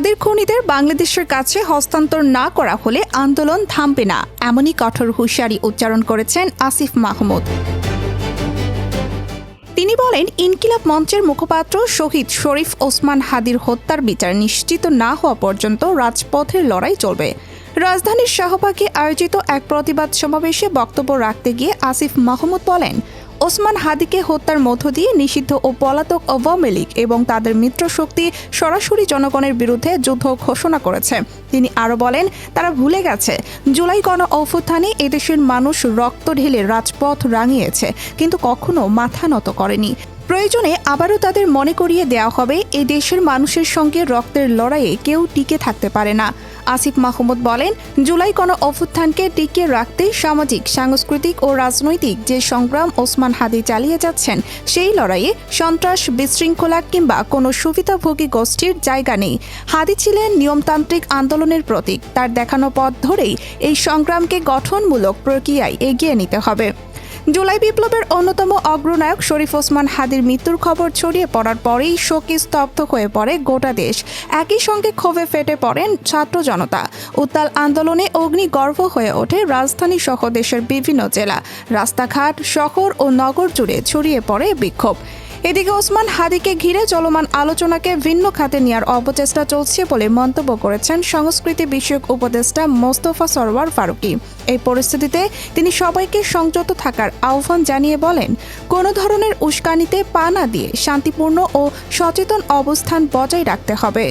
হাদির খনিদের বাংলাদেশের কাছে হস্তান্তর না করা হলে আন্দোলন থামবে না। এমনই কঠোর হুঁশিয়ারি উচ্চারণ করেছেন আসিফ মাহমুদ। তিনি বলেন, ইনকিলাব মঞ্চের মুখপাত্র শহীদ শরীফ ওসমান হাদির হত্যার বিচার নিশ্চিত না হওয়া পর্যন্ত রাজপথের লড়াই চলবে। রাজধানীর শাহবাগে আয়োজিত এক প্রতিবাদ সমাবেশে বক্তব্য রাখতে গিয়ে আসিফ মাহমুদ বলেন ওসমান হাদিকে হত্যার মধ্য দিয়ে নিষিদ্ধ ও পলাতক আওয়ামী লীগ এবং তাদের মিত্র শক্তি সরাসরি জনগণের বিরুদ্ধে যুদ্ধ ঘোষণা করেছে। তিনি আরও বলেন, তারা ভুলে গেছে। জুলাই গণ অভ্যুত্থানে এদেশের মানুষ রক্ত ঢেলে রাজপথ রাঙিয়েছে, কিন্তু কখনো মাথা নত করেনি। প্রয়োজনে আবারও তাদের মনে করিয়ে দেওয়া হবে এই দেশের মানুষের সঙ্গে রক্তের লড়াইয়ে কেউ টিকে থাকতে পারে না। আসিফ মাহমুদ বলেন, জুলাই কোনো অভ্যুত্থানকে টিকিয়ে রাখতে সামাজিক, সাংস্কৃতিক ও রাজনৈতিক যে সংগ্রাম ওসমান হাদি চালিয়ে যাচ্ছেন, সেই লড়াইয়ে সন্ত্রাস, বিশৃঙ্খলা কিংবা কোনো সুবিধাভোগী গোষ্ঠীর জায়গা নেই। হাদি ছিলেন নিয়মতান্ত্রিক আন্দোলনের প্রতীক। তার দেখানো পথ ধরেই এই সংগ্রামকে গঠনমূলক প্রক্রিয়ায় এগিয়ে নিতে হবে। জুলাই বিপ্লবের অন্যতম অগ্রনায়ক শরীফ ওসমান হাদির মৃত্যুর খবর ছড়িয়ে পড়ার পরেই শোকে স্তব্ধ হয়ে পড়ে গোটা দেশ। একই সঙ্গে ক্ষোভে ফেটে পড়েন ছাত্র জনতা। উত্তাল আন্দোলনে অগ্নিগর্ভ হয়ে ওঠে রাজধানী সহ দেশের বিভিন্ন জেলা। রাস্তাঘাট, শহর ও নগর জুড়ে ছড়িয়ে পড়ে বিক্ষোভ। এদিকে ওসমান হাদিকে ঘিরে চলমান আলোচনাকে ভিন্ন খাতে নেওয়ার অপচেষ্টা চলছে বলে মন্তব্য করেছেন সংস্কৃতি বিষয়ক উপদেষ্টা মোস্তফা সরওয়ার ফারুকি। এই পরিস্থিতিতে তিনি সবাইকে সংযত থাকার আহ্বান জানিয়ে বলেন, কোনো ধরনের উস্কানিতে পা না দিয়ে শান্তিপূর্ণ ও সচেতন অবস্থান বজায় রাখতে হবে।